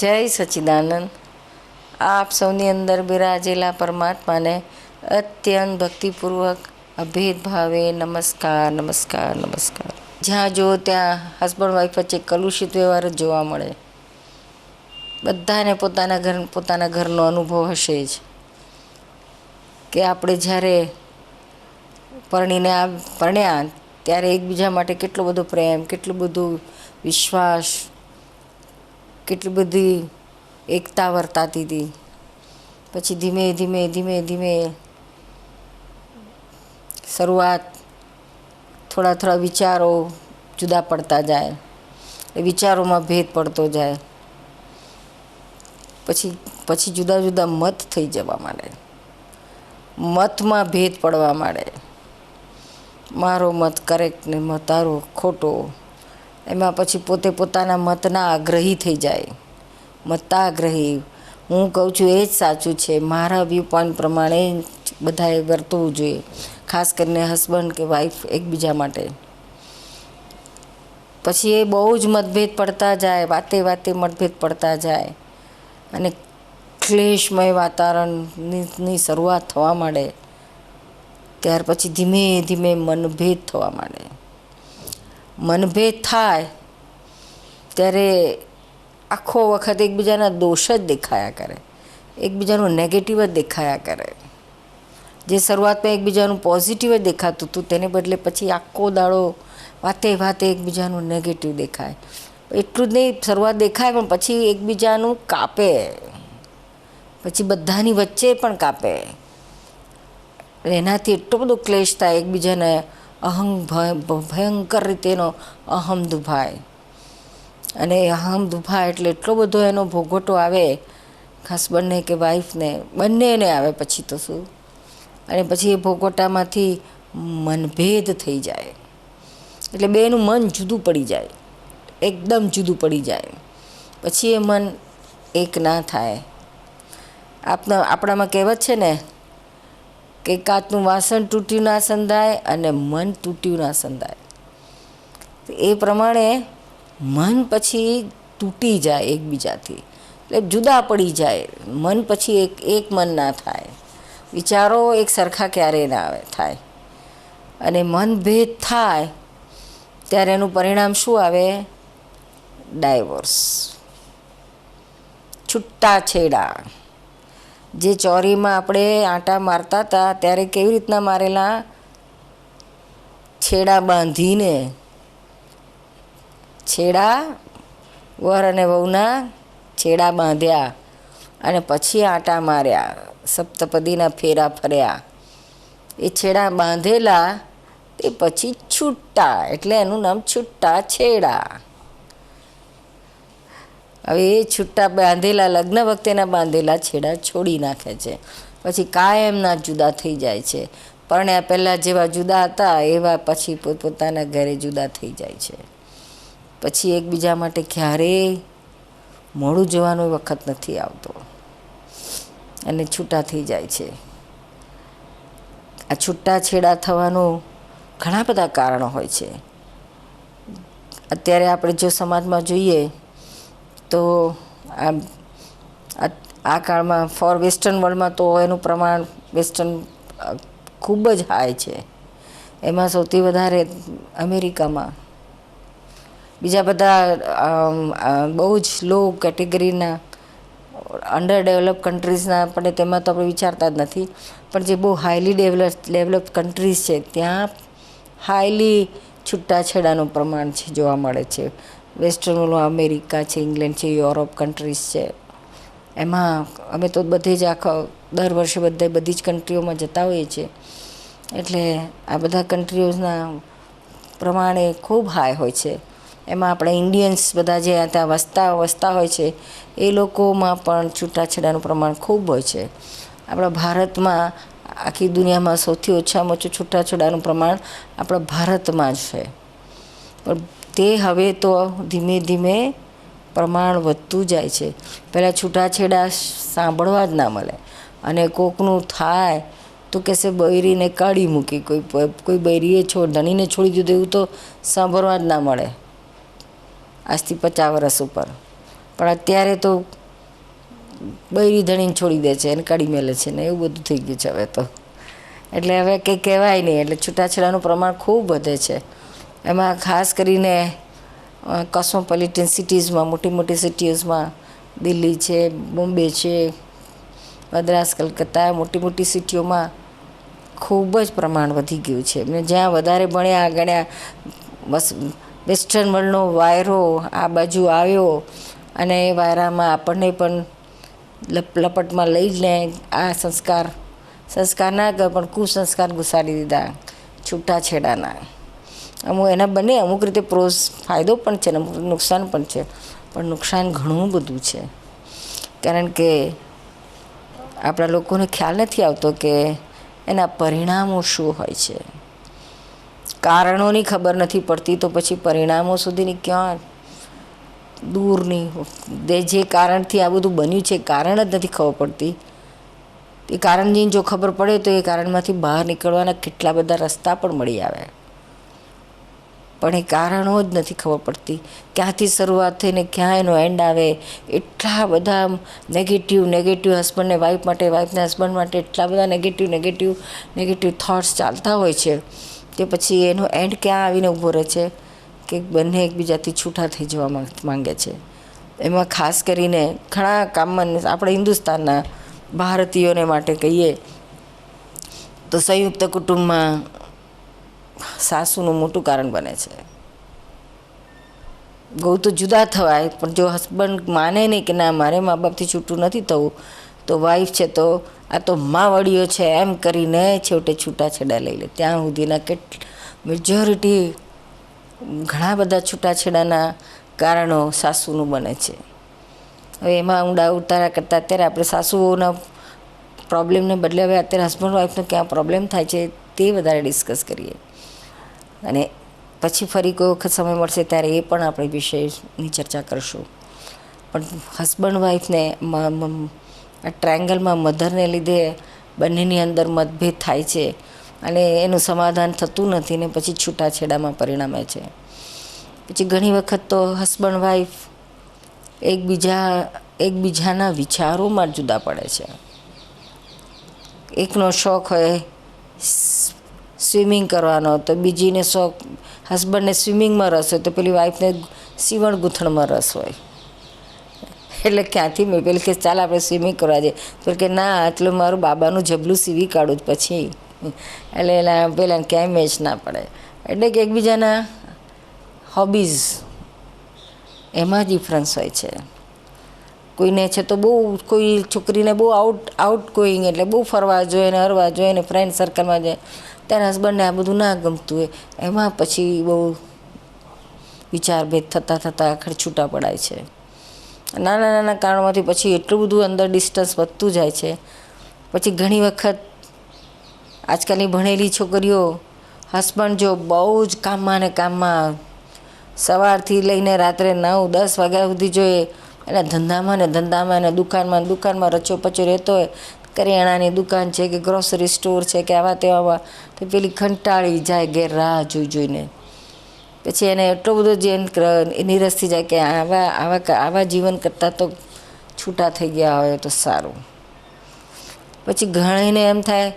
જય સચિદાનંદ. આપ સૌની અંદર બિરાજેલા પરમાત્માને અત્યંત ભક્તિપૂર્વક અભેદ ભાવે નમસ્કાર નમસ્કાર નમસ્કાર. જ્યાં જો ત્યાં હસબન્ડ વાઈફ વચ્ચે કલુષિત વ્યવહાર જ જોવા મળે. બધાને પોતાના ઘર, પોતાના ઘરનો અનુભવ હશે જ. કે આપણે જ્યારે પરણીને આ પરણ્યા, ત્યારે એકબીજા માટે કેટલો બધો પ્રેમ, કેટલું બધું વિશ્વાસ કેટલી બધી એકતા વર્તાતી હતી. પછી ધીમે ધીમે ધીમે ધીમે શરૂઆત થોડા થોડા વિચારો જુદા પડતા જાય. એ વિચારોમાં ભેદ પડતો જાય. પછી પછી જુદા જુદા મત થઈ જવા માંડે. મતમાં ભેદ પડવા માંડે. મારો મત કરેક્ટ ને તારો ખોટો. એમાં પછી પોતે પોતાના મતના આગ્રહી થઈ જાય. મતાગ્રહી હું કહું છું એ જ સાચું છે. મારા વ્યૂ પોઈન્ટ પ્રમાણે બધાએ વર્તવું જોઈએ. ખાસ કરીને હસબન્ડ કે વાઈફ એકબીજા માટે. પછી એ બહુ જ મતભેદ પડતા જાય, વાતે વાતે મતભેદ પડતા જાય. અને ક્લેશમય વાતાવરણની શરૂઆત થવા માંડે. ત્યાર પછી ધીમે ધીમે મનભેદ થવા માંડે. મનભેદ થાય, ત્યારે આખો વખત એકબીજાના દોષ જ દેખાયા કરે. એકબીજાનું નેગેટિવ જ દેખાયા કરે. જે શરૂઆતમાં એકબીજાનું પોઝિટિવ જ દેખાતું હતું, તેને બદલે પછી આખો દાડો વાતે વાતે એકબીજાનું નેગેટિવ દેખાય. એટલું જ નહીં, શરૂઆત દેખાય, પણ પછી એકબીજાનું કાપે. પછી બધાની વચ્ચે પણ કાપે. એનાથી એટલો બધો ક્લેશ થાય એકબીજાને અહં ભય- ભયંકર રીતેનો અહમ દુભાય. અને અહમ દુભાય એટલે એટલો બધો એનો ભોગવટો આવે હસબન્ડને કે વાઈફને બંનેને આવે પછી તો શું? અને પછી એ ભોગવટામાંથી મનભેદ થઈ જાય. એટલે બેનું મન જુદું પડી જાય. એકદમ જુદું પડી જાય. પછી એ મન એક ના થાય. આપના આપણામાં કહેવત છે ને કે કાચનું વાસણ તૂટ્યું ના સંધાય અને મન તૂટ્યું ના સંધાય. એ પ્રમાણે મન પછી તૂટી જાય એકબીજાથી. એટલે જુદા પડી જાય. મન પછી એક એક મન ના થાય. વિચારો એક સરખા ક્યારેય ના આવે, થાય. અને મનભેદ થાય, ત્યારે એનું પરિણામ શું આવે? ડાયવોર્સ છૂટા છેડા જે ચોરીમાં આપણે આંટા મારતા હતા, ત્યારે કેવી રીતના મારેલા છેડા બાંધીને? છેડા, વર અને વહુના છેડા બાંધ્યા અને પછી આંટા માર્યા, સપ્તપદીના ફેરા ફર્યા. એ છેડા બાંધેલા, તે પછી છૂટા, એટલે એનું નામ છૂટા છેડા. હવે એ છૂટા બાંધેલા, લગ્ન વખતેના બાંધેલા છેડા છોડી નાખે છે. પછી કાયમના જુદા થઈ જાય છે. પરણ્યા પહેલાં જેવા જુદા હતા, એવા પછી પોતપોતાના ઘરે જુદા થઈ જાય છે. પછી એકબીજા માટે ક્યારેય મોડું જવાનો વખત નથી આવતો. અને છૂટા થઈ જાય છે. આ છૂટા છેડા થવાનું ઘણા બધા કારણો હોય છે. અત્યારે આપણે જો સમાજમાં જોઈએ તો આ કાળમાં ફોર વેસ્ટર્ન વર્લ્ડમાં તો એનું પ્રમાણ વેસ્ટર્ન ખૂબ જ હાઈ છે. એમાં સૌથી વધારે અમેરિકામાં. બીજા બધા બહુ જ લો કેટેગરીના અંડર ડેવલપ કન્ટ્રીઝના આપણે તેમાં તો આપણે વિચારતા જ નથી. પણ જે બહુ હાઈલી ડેવલપ ડેવલપ કન્ટ્રીઝ છે, ત્યાં હાઈલી છૂટાછેડાનું પ્રમાણ છે જોવા મળે છે. વેસ્ટર્ન અમેરિકા છે, ઇંગ્લેન્ડ છે, યુરોપ કન્ટ્રીઝ છે. એમાં અમે તો બધે જ આખા દર વર્ષે બધે બધી જ કન્ટ્રીઓમાં જતા હોઈએ છીએ. એટલે આ બધા કન્ટ્રીઓના પ્રમાણે ખૂબ હાઈ હોય છે. એમાં આપણે ઇન્ડિયન્સ બધા જે ત્યાં વસતા વસતા હોય છે, એ લોકોમાં પણ છૂટાછેડાનું પ્રમાણ ખૂબ હોય છે. આપણા ભારતમાં આખી દુનિયામાં સૌથી ઓછામાં ઓછું છૂટાછેડાનું પ્રમાણ આપણા ભારતમાં જ છે. પણ તે હવે તો ધીમે ધીમે પ્રમાણ વધતું જાય છે. પહેલાં છૂટાછેડા સાંભળવા જ ના મળે. અને કોકનું થાય તો કહેશે બૈરીને કાઢી મૂકી. કોઈ કોઈ બૈરીએ છોડ, ધણીને છોડી દીધું એવું તો સાંભળવા જ ના મળે. આજથી પચાસ વર્ષ ઉપર. પણ અત્યારે તો બૈરી ધણીને છોડી દે છે અને કાઢી મેલે છે ને એવું બધું થઈ ગયું છે હવે તો. એટલે હવે કંઈ કહેવાય નહીં. એટલે છૂટાછેડાનું પ્રમાણ ખૂબ વધે છે. એમાં ખાસ કરીને કોસ્મોપોલિટન સિટીઝમાં મોટી મોટી સિટીઝમાં દિલ્હી છે બોમ્બે છે, મદ્રાસ, કલકત્તા મોટી મોટી સિટીઓમાં ખૂબ જ પ્રમાણ વધી ગયું છે. એમને જ્યાં વધારે ભણ્યા ગણ્યા બસ વેસ્ટર્ન વર્લ્ડનો વાયરો આ બાજુ આવ્યો અને એ વાયરામાં આપણને પણ લપ, લપટમાં લે આ સંસ્કાર સંસ્કાર ના પણ કુસંસ્કાર ઘુસાડી દીધા છૂટાછેડાના. અમુક એના બંને, અમુક રીતે પ્રોસ ફાયદો પણ છે અમુક નુકસાન પણ છે. પણ નુકસાન ઘણું બધું છે. કારણ કે આપણા લોકોને ખ્યાલ નથી આવતો કે એના પરિણામો શું હોય છે. કારણોની ખબર નથી પડતી તો પછી પરિણામો સુધીની ક્યાં દૂરની જે કારણથી આ બધું બન્યું છે કારણ જ નથી ખબર પડતી. એ કારણની જો ખબર પડે તો એ કારણમાંથી બહાર નીકળવાના કેટલા બધા રસ્તા પણ મળી આવે. પણ એ કારણો જ નથી ખબર પડતી. ક્યાંથી શરૂઆત થઈને ક્યાં એનો એન્ડ આવે? એટલા બધા નેગેટિવ નેગેટિવ હસબન્ડને વાઈફ માટે વાઈફના હસબન્ડ માટે એટલા બધા નેગેટિવ નેગેટિવ નેગેટિવ થોટ્સ ચાલતા હોય છે કે પછી એનો એન્ડ ક્યાં આવીને ઊભો રહે છે? કે બંને એકબીજાથી છૂટા થઈ જવા માંગ- માંગે છે. એમાં ખાસ કરીને ઘણા કામમાં આપણે હિન્દુસ્તાનના ભારતીયોને માટે કહીએ તો સંયુક્ત કુટુંબમાં સાસુનું મોટું કારણ બને છે. ગૌ તો જુદા થવાય, પણ જો હસબન્ડ માને નહીં કે ના, મારે મા બાપથી છૂટું નથી થવું, તો વાઈફ છે તો આ તો મા વડીઓ છે, એમ કરીને છેવટે છૂટાછેડા લઈ લે. ત્યાં સુધીના કેટ મેજોરિટી ઘણા બધા છૂટાછેડાના કારણો સાસુનું બને છે. હવે એમાં ઊંડા ઉતારા કરતાં અત્યારે આપણે સાસુઓના પ્રોબ્લેમને બદલે હવે અત્યારે હસબન્ડ વાઈફનો ક્યાં પ્રોબ્લેમ થાય છે તે વધારે ડિસ્કસ કરીએ. અને પછી ફરી કોઈ વખત સમય મળશે ત્યારે એ પણ આપણે વિષયની ચર્ચા કરશું. પણ હસબન્ડ વાઈફને આ ટ્રાયંગલમાં મધરને લીધે બંનેની અંદર મતભેદ થાય છે અને એનું સમાધાન થતું નથી ને પછી છૂટાછેડામાં પરિણમે છે. પછી ઘણી વખત તો હસબન્ડ વાઈફ એકબીજા, એકબીજાના વિચારોમાં જુદા પડે છે. એકનો શોખ હોય સ્વિમિંગ કરવાનો તો બીજીને શોખ, હસબન્ડને સ્વિમિંગમાં રસ હોય તો પેલી વાઈફને સીવણ ગૂંથણમાં રસ હોય. એટલે ક્યાંથી મેં પેલી કે ચાલ આપણે સ્વિમિંગ કરવા જઈએ. તો કે ના, આટલું મારું બાબાનું જબલું સીવી કાઢું જ પછી. એટલે એના પેલા ક્યાંય મેચ ના પડે. એટલે કે એકબીજાના હોબીઝ એમાં ડિફરન્સ હોય છે. કોઈને છે તો બહુ કોઈ છોકરીને બહુ આઉટ આઉટ ગોઈંગ એટલે બહુ ફરવા જોઈએ ને હરવા જોઈએ ને ફ્રેન્ડ સર્કલમાં જાય. ત્યારે હસબન્ડને આ બધું ના ગમતું હોય. એમાં પછી બહુ વિચારભેદ થતાં થતાં આખર છૂટા પડાય છે. નાના નાના કારણોમાંથી પછી એટલું બધું અંદર ડિસ્ટન્સ વધતું જાય છે. પછી ઘણી વખત આજકાલની ભણેલી છોકરીઓ હસબન્ડ જો બહુ જ કામમાં ને કામમાં સવારથી લઈને રાત્રે નવ દસ વાગ્યા સુધી જોઈએ એના ધંધામાં ને ધંધામાં ને દુકાનમાં દુકાનમાં રચો પચો રહેતો હોય, કરિયાણાની દુકાન છે કે ગ્રોસરી સ્ટોર છે કે આવા તેવામાં તો પેલી કંટાળી જાય ઘેર રાહ જોઈ જોઈને. પછી એને એટલો બધો જે નિરસ થઈ જાય કે આવા આવા આવા જીવન કરતાં તો છૂટા થઈ ગયા હોય તો સારું. પછી ઘણીને એમ થાય,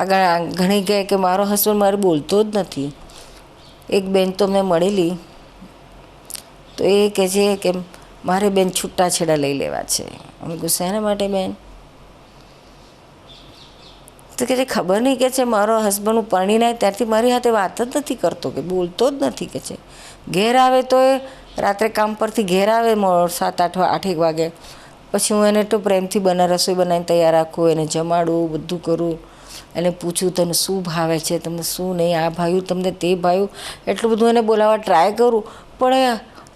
આગળ ઘણી કહે કે મારો હસબન્ડ મારે બોલતો જ નથી. એક બેન તો મેં મળેલી, તો એ કહે છે કે મારે બેન છૂટાછેડા લઈ લેવા છે. અમે ગુસ્સા એના માટે બેન? તો કે ખબર નહીં કે છે, મારો હસબન્ડ હું પરણી નાય, ત્યારથી મારી સાથે વાત જ નથી કરતો કે બોલતો જ નથી કે છે. ઘેર આવે તો એ રાત્રે કામ પરથી ઘેર આવે સાત આઠ આઠેક વાગે. પછી હું એને તો પ્રેમથી બના રસોઈ બનાવીને તૈયાર રાખું, એને જમાડું, બધું કરું. એને પૂછું, તને શું ભાવે છે? તમને શું નહીં? આ ભાવ્યું તમને તે ભાવ્યું એટલું બધું એને બોલાવવા ટ્રાય કરું. પણ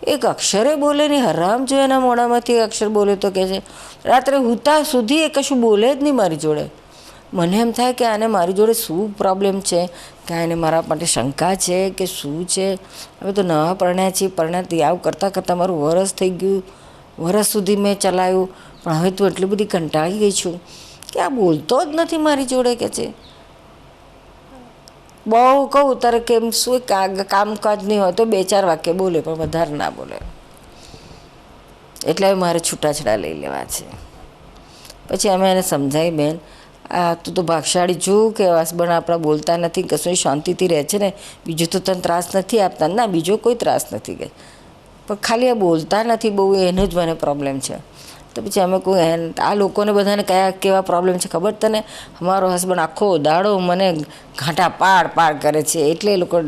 એક અક્ષરે બોલે નહીં હરામ જો એના મોઢામાંથી અક્ષર બોલે તો કહે છે, રાત્રે હુતા સુધી એ કશું બોલે જ નહીં મારી જોડે. મને એમ થાય કે આને મારી જોડે શું પ્રોબ્લેમ છે? કે એને મારા માટે શંકા છે કે શું છે? હવે તો નવા પરણ્યા છીએ, પરણ્યા આવું કરતાં કરતાં મારું વરસ થઈ ગયું. વરસ સુધી મેં ચલાવ્યું પણ હવે તો એટલી બધી કંટાળી ગઈ છું કે આ બોલતો જ નથી મારી જોડે કે છે. બહુ કહું, તારે કેમ શું કામકાજ નહીં હોય તો બે ચાર વાક્ય બોલે, પણ વધારે ના બોલે. એટલે મારે છૂટાછડા લઈ લેવા છે. પછી અમે એને સમજાવી, બેન, આ તું તો ભાગશાળી છું કે હસબન્ડ આપણા બોલતા નથી કશું શાંતિથી રહે છે ને, બીજું તો તને ત્રાસ નથી આપતા. ના, બીજો કોઈ ત્રાસ નથી, કે. પણ ખાલી આ બોલતા નથી, બહુ એનો જ મને પ્રોબ્લેમ છે. તો પછી અમે કોઈ આ લોકોને બધાને કયા કેવા પ્રોબ્લેમ છે ખબર તને? અમારો હસબન્ડ આખો દાડો મને ઘાંટા પાડ પાડ કરે છે. એટલે એ લોકો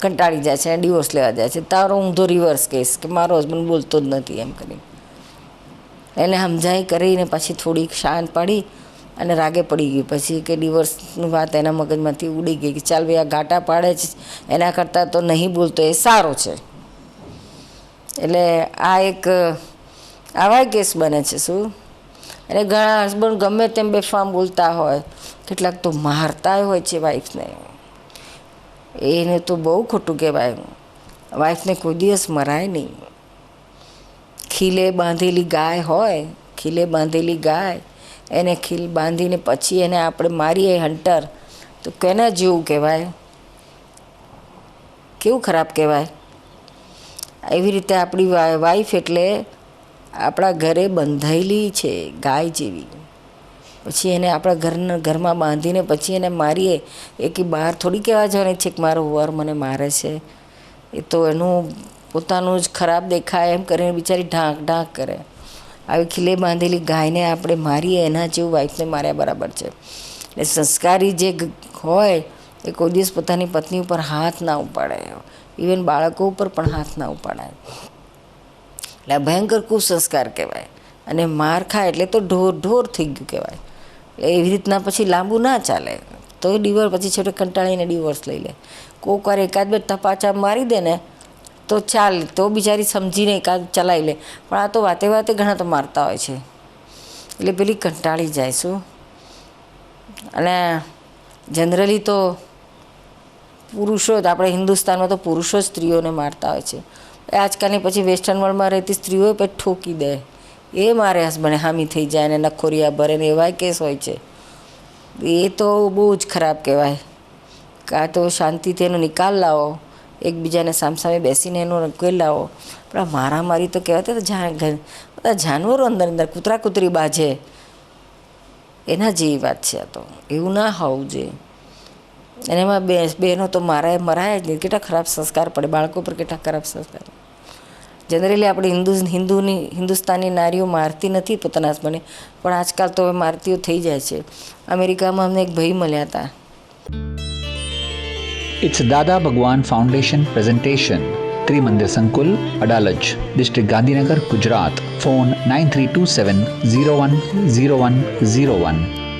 કંટાળી જાય છે ડિવોર્સ લેવા જાય છે. તારો ઊંધો રિવર્સ કેસ કે મારો હસબન્ડ બોલતો જ નથી એમ કરી એને સમજાઈ કરીને પછી થોડીક શાંત પાડી અને રાગે પડી ગઈ. પછી કે ડિવોર્સની વાત એના મગજમાંથી ઉડી ગઈ કે ચાલ ભાઈ, આ ઘાટા પાડે છે. એના કરતાં તો નહીં બોલતો એ સારો છે. એટલે આ એક આવા કેસ બને છે, શું? અને ઘણા હસબન્ડ ગમે તેમ બેફામ બોલતા હોય. કેટલાક તો મારતા હોય છે વાઈફને એને તો બહુ ખોટું કહેવાય વાઈફને કોઈ દિવસ મરાય નહીં. ખીલે બાંધેલી ગાય હોય, ખીલે બાંધેલી ગાય, એને ખીલ બાંધીને પછી એને આપણે મારીએ હંટર તો કેના જેવું કહેવાય? કેવું ખરાબ કહેવાય? એવી રીતે આપણી વાઈફ એટલે આપણા ઘરે બંધાયેલી છે, ગાય જેવી. પછી એને આપણા ઘરના ઘરમાં બાંધીને પછી એને મારીએ, એ કે બહાર થોડી કહેવા જવાની છે કે મારો વર મને મારે છે. એ તો એનું પોતાનું જ ખરાબ દેખાય એમ કરીને બિચારી ઢાંક ઢાંક કરે. આવી ખીલે બાંધેલી ગાયને આપણે મારીએ, એના જેવું વાઈફને માર્યા બરાબર છે. એટલે સંસ્કારી જે હોય, એ કોઈ દિવસ પોતાની પત્ની ઉપર હાથ ના ઉપાડે ઇવન બાળકો ઉપર પણ હાથ ના ઉપાડાય. એટલે ભયંકર કુસંસ્કાર કહેવાય. અને માર ખાય એટલે તો ઢોર ઢોર થઈ ગયું કહેવાય. એટલે એવી રીતના પછી લાંબુ ના ચાલે. તો એ ડિવોર્સ પછી છેવટે કંટાળીને ડિવોર્સ લઈ લે. કોક વાર એકાદ બે તપાચા મારી દે ને, તો ચાલ. તો બિચારી સમજીને એકાદ ચલાવી લે. પણ આ તો વાતે વાતે ઘણા તો મારતા હોય છે. એટલે પેલી કંટાળી જાય શું? અને જનરલી તો પુરુષો જ, આપણે હિન્દુસ્તાનમાં તો પુરુષો જ સ્ત્રીઓને મારતા હોય છે. આજકાલની પછી વેસ્ટર્ન વર્લ્ડમાં રહેતી સ્ત્રીઓ પછી ઠોકી દે. એ મારે હસબન્ડે હામી થઈ જાય ને નખોરિયા ભરે ને એવા કેસ હોય છે. એ તો બહુ જ ખરાબ કહેવાય. કાં તો શાંતિથી એનો નિકાલ લાવો, એકબીજાને સામસામે બેસીને એનો ઉકેલ લાવો. પણ આ મારામારી તો કહેવાય તો બધા જાનવરો અંદર અંદર કૂતરા કૂતરી બાજે એના જેવી વાત છે આ તો. એવું ના હોવું જોઈએ. અને એમાં બે, બહેનો તો મારા મરાય જ નહીં. કેટલા ખરાબ સંસ્કાર પડે. બાળકો પર કેટલા ખરાબ સંસ્કાર જનરલી આપણે હિન્દુ હિન્દુની હિન્દુસ્તાની નારીઓ મારતી નથી પોતાના હસબન્ડને પણ આજકાલ તો હવે મારતીઓ થઈ જાય છે અમેરિકામાં અમને એક ભાઈ મળ્યા હતા It's Dada Bhagwan Foundation presentation. Trimandir Sankul, Adalaj, District Gandhinagar, Gujarat. Phone 9327 010101.